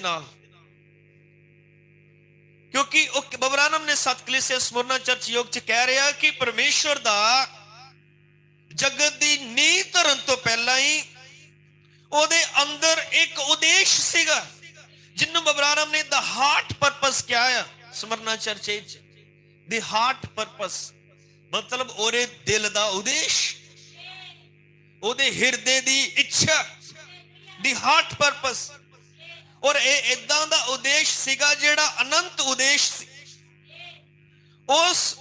ਦੇ ਨਾਲ ਕਿਉਂਕਿ ਉਹ ਬਬਰਾਨਮ ਨੇ ਸਤ ਕਲੀਸਿਆ ਸਮੁਰਨਾ ਚਰਚ ਯੋਗ ਚ ਕਹਿ ਰਿਹਾ ਕਿ ਪਰਮੇਸ਼ਵਰ ਦਾ ਜਗਤ ਦੀ ਨੀਂਹ ਧਰਨ ਤੋਂ ਪਹਿਲਾਂ ਹੀ ਉਹਦੇ ਅੰਦਰ ਇੱਕ ਉਦੇਸ਼ ਸੀਗਾ ਜਿਹਨੂੰ ਬਬਰਾਨਮ ਨੇ ਦਾ ਹਾਰਟ ਪਰਪਸ ਕਿਹਾ ਆ ਸਮਰਨਾ ਚਰਚ ਵਿੱਚ। ਦੀ ਹਾਰਟ ਪਰਪਸ ਮਤਲਬ ਉਹਦੇ ਦਿਲ ਦਾ ਉਦੇਸ਼, ਉਹਦੇ ਹਿਰਦੇ ਦੀ ਇੱਛਾ। ਦੀ ਹਾਰਟ ਪਰਪਸ ਔਰ ਇਹ ਇਦਾਂ ਦਾ ਉਦੇਸ਼ ਸੀਗਾ ਜਿਹੜਾ ਅਨੰਤ ਉਦੇਸ਼ ਸੀ। ਉਸ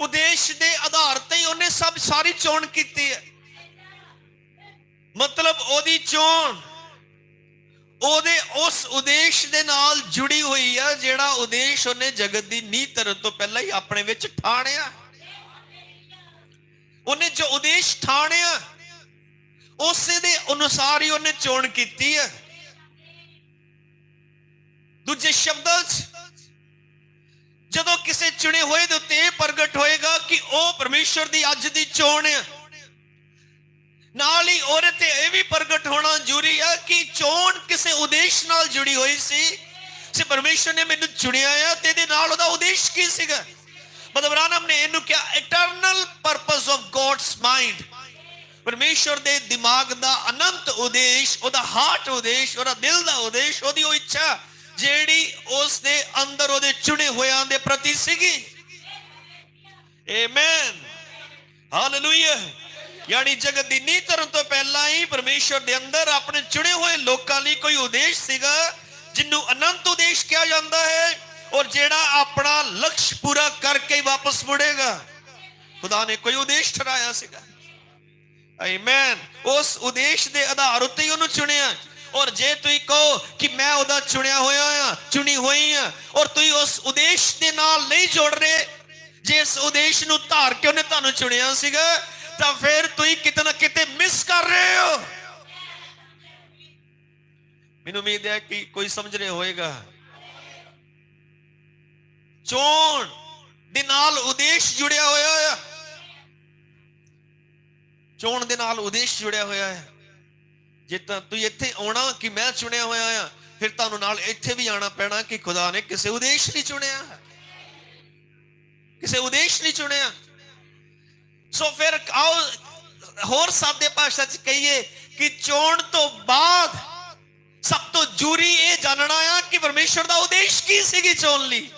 ਉਦੇਸ਼ ਦੇ ਆਧਾਰ ਤੇ ਹੀ ਉਹਨੇ ਸਭ ਸਾਰੀ ਚੋਣ ਕੀਤੀ ਹੈ। ਮਤਲਬ ਉਹਦੀ ਚੋਣ, ਉਹਦੇ ਉਸ ਉਦੇਸ਼ ਦੇ ਨਾਲ ਜੁੜੀ ਹੋਈ ਆ ਜਿਹੜਾ ਉਦੇਸ਼ ਉਹਨੇ ਜਗਤ ਦੀ ਨੀਂਹ ਧਰਨ ਤੋਂ ਪਹਿਲਾਂ ਹੀ ਆਪਣੇ ਵਿੱਚ ਠਾਣਿਆ। ਉਹਨੇ ਜੋ ਉਦੇਸ਼ ਠਾਣਿਆ, ਉਸੇ ਦੇ ਅਨੁਸਾਰ ਹੀ ਉਹਨੇ ਚੋਣ ਕੀਤੀ ਹੈ। ਦੂਜੇ ਸ਼ਬਦਾਂ 'ਚ, ਜਦੋਂ ਕਿਸੇ ਚੁਣੇ ਹੋਏ ਦੇ ਉੱਤੇ ਪ੍ਰਗਟ ਹੋਏਗਾ ਕਿ ਉਹ ਪਰਮੇਸ਼ਰ ਦੀ ਅੱਜ ਦੀ ਚੋਣ ਹੈ ਨਾਲ ਹੀ ਉਹਦੇ ਤੇ ਇਹ ਵੀ ਪ੍ਰਗਟ ਹੋਣਾ ਜ਼ਰੂਰੀ ਹੈ ਕਿ ਚੋਣ ਕਿਸੇ ਉਦੇਸ਼ ਨਾਲ ਜੁੜੀ ਹੋਈ ਸੀ। ਸੇ ਪਰਮੇਸ਼ਰ ਨੇ ਮੈਨੂੰ ਚੁਣਿਆ ਆ ਤੇ ਇਹਦੇ ਨਾਲ ਉਹਦਾ ਉਦੇਸ਼ ਕੀ ਸੀਗਾ? ਮਤਲਬ ਰਾਨਮ ਨੇ ਇਹਨੂੰ ਕਿਹਾ eternal purpose of God's mind ਪਰਮੇਸ਼ਰ ਦੇ ਦਿਮਾਗ ਦਾ ਅਨੰਤ ਉਦੇਸ਼, ਉਹਦਾ ਹਾਰਟ ਉਦੇਸ਼, ਉਹਦਾ ਦਿਲ ਦਾ ਉਦੇਸ਼, ਉਹਦੀ ਉਹ ਇੱਛਾ ਜਿਹੜੀ ਉਸ ਦੇ ਅੰਦਰ ਉਹਦੇ ਚੁਣੇ ਹੋਇਆਂ ਦੇ ਪ੍ਰਤੀ ਸੀਗੀ। ਆਮੇਨ ਹਾਲੇਲੂਇਆ ਯਾਨੀ ਜਗਤ ਦੀ ਨੀਂਹ ਧਰਨ ਤੋਂ ਪਹਿਲਾਂ ਹੀ ਪਰਮੇਸ਼ਰ ਦੇ ਅੰਦਰ ਆਪਣੇ ਚੁਣੇ ਹੋਏ ਲੋਕਾਂ ਲਈ ਕੋਈ ਉਦੇਸ਼ ਸੀਗਾ ਜਿਹਨੂੰ ਅਨੰਤ ਉਦੇਸ਼ ਕਿਹਾ ਜਾਂਦਾ ਹੈ ਔਰ ਜਿਹੜਾ ਆਪਣਾ ਲਕਸ਼ ਪੂਰਾ ਕਰਕੇ ਵਾਪਸ ਮੁੜੇਗਾ। ਖੁਦਾ ਨੇ ਕੋਈ ਉਦੇਸ਼ ਠਹਿਰਾਇਆ ਸੀਗਾ। ਆਮੇਨ ਉਸ ਉਦੇਸ਼ ਦੇ ਆਧਾਰ ਉੱਤੇ ਹੀ ਉਹਨੂੰ ਚੁਣਿਆ। ਔਰ ਜੇ ਤੁਸੀਂ ਕਹੋ ਕਿ ਮੈਂ ਉਹਦਾ ਚੁਣਿਆ ਹੋਇਆ ਆ ਚੁਣੀ ਹੋਈ ਆ ਔਰ ਤੁਸੀਂ ਉਸ ਉਦੇਸ਼ ਦੇ ਨਾਲ ਨਹੀਂ ਜੋੜ ਰਹੇ ਜੇ ਇਸ ਉਦੇਸ਼ ਨੂੰ ਧਾਰ ਕੇ ਉਹਨੇ ਤੁਹਾਨੂੰ ਚੁਣਿਆ ਸੀਗਾ, ਤਾਂ ਫਿਰ ਤੁਸੀਂ ਕਿਤੇ ਨਾ ਕਿਤੇ ਮਿਸ ਕਰ ਰਹੇ ਹੋ। ਮੈਨੂੰ ਉਮੀਦ ਹੈ ਕਿ ਕੋਈ ਸਮਝ ਰਿਹਾ ਹੋਵੇਗਾ। ਚੋਣ ਦੇ ਨਾਲ ਉਦੇਸ਼ ਜੁੜਿਆ ਹੋਇਆ ਆ ਚੋਣ ਦੇ ਨਾਲ ਉਦੇਸ਼ ਜੁੜਿਆ ਹੋਇਆ ਹੈ। ਜੇ ਤਾਂ ਤੁਸੀਂ ਇੱਥੇ ਆਉਣਾ ਕਿ ਮੈਂ ਚੁਣਿਆ ਹੋਇਆ ਆ, ਫਿਰ ਤੁਹਾਨੂੰ ਨਾਲ ਇੱਥੇ ਵੀ ਆਣਾ ਪੈਣਾ ਕਿ ਖੁਦਾ ਨੇ ਕਿਸੇ ਉਦੇਸ਼ ਲਈ ਚੁਣਿਆ ਕਿਸੇ ਉਦੇਸ਼ ਲਈ ਚੁਣਿਆ। ਸੋ ਫਿਰ ਆਓ, ਹੋਰ ਸਾਦੇ ਭਾਸ਼ਾ ਚ ਕਹੀਏ ਕਿ ਚੋਣ ਤੋਂ ਬਾਅਦ ਸਭ ਤੋਂ ਜ਼ਰੂਰੀ ਇਹ ਜਾਣਨਾ ਆ ਕਿ ਪਰਮੇਸ਼ਰ ਦਾ ਉਦੇਸ਼ ਕੀ ਸੀਗੀ ਚੋਣ ਲਈ।